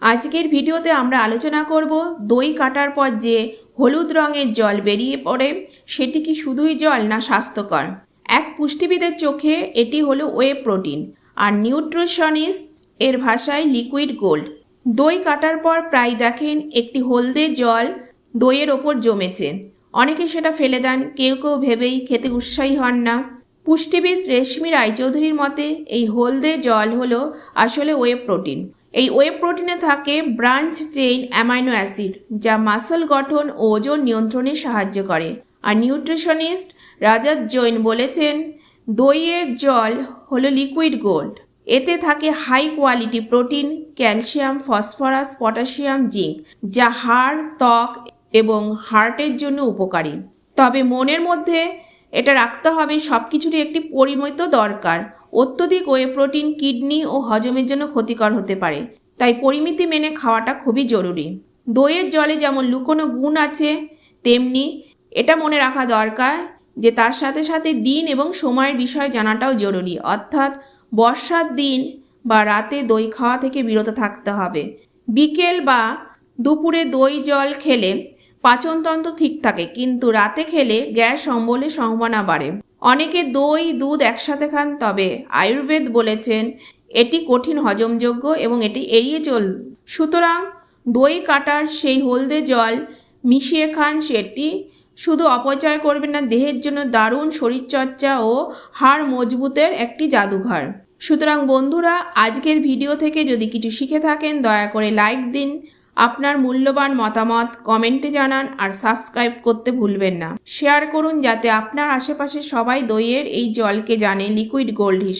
আজকের ভিডিওতে আমরা আলোচনা করব দই কাটার পর যে হলুদ রঙের জল বেরিয়ে পড়ে, সেটি কি শুধুই জল না স্বাস্থ্যকর? এক পুষ্টিবিদের চোখে এটি হলো ওয়ে প্রোটিন আর নিউট্রিশনিস্ট এর ভাষায় লিকুইড গোল্ড দই কাটার পর প্রায় দেখেন একটি হলদে জল দইয়ের ওপর জমেছে। অনেকে সেটা ফেলে দেন, কেউ কেউ ভেবেই খেতে উৎসাহী হন না। পুষ্টিবিদ রেশমি রায়চৌধুরীর মতে, এই হলদে জল হলো আসলে ওয়ে প্রোটিন এই ওয়ে প্রোটিনে থাকে ব্রাঞ্চ চেইন অ্যামাইনো অ্যাসিড যা মাসল গঠন ও ওজন নিয়ন্ত্রণে সাহায্য করে। আর নিউট্রিশনিস্ট রাজাত জৈন বলেছেন, দইয়ের জল হলো লিকুইড গোল্ড এতে থাকে high quality protein calcium phosphorus potassium zinc যা হাড়, ত্বক এবং হার্টের জন্য উপকারী। তবে মনের মধ্যে এটা রাখতে হবে সব কিছুরই একটি পরিমিত দরকার। অত্যধিক ওয়ে প্রোটিন, কিডনি ও হজমের জন্য ক্ষতিকর হতে পারে। তাই পরিমিতি মেনে খাওয়াটা খুবই জরুরি। দইয়ের জলে যেমন লুকোনো গুণ আছে, তেমনি এটা মনে রাখা দরকার যে তার সাথে সাথে দিন এবং সময়ের বিষয় জানাটাও জরুরি। অর্থাৎ বর্ষার দিন বা রাতে দই খাওয়া থেকে বিরত থাকতে হবে। বিকেল বা দুপুরে দই, জল খেলে পাচনতন্ত্র ঠিক থাকে, কিন্তু রাতে খেলে গ্যাস অম্বলের সম্ভাবনা বাড়ে। অনেকে দই, দুধ একসাথে খান, তবে আয়ুর্বেদ বলেছেন এটি কঠিন হজমযোগ্য এবং এটি এড়িয়ে চল। সুতরাং দই কাটার সেই হলদে জল মিশিয়ে খান সেটি। শুধু অপচয় করবেন না, দেহের জন্য দারুণ শরীরচর্চা ও হাড় মজবুতের একটি জাদুঘর। সুতরাং বন্ধুরা, আজকের ভিডিও থেকে যদি কিছু শিখে থাকেন, দয়া করে লাইক দিন। আপনার মূল্যবান মতামত কমেন্টে জানান আর সাবস্ক্রাইব করতে ভুলবেন না। শেয়ার করুন যাতে আপনার আশেপাশে সবাই দইয়ের এই জলকে জানে লিকুইড গোল্ড হিসেবে।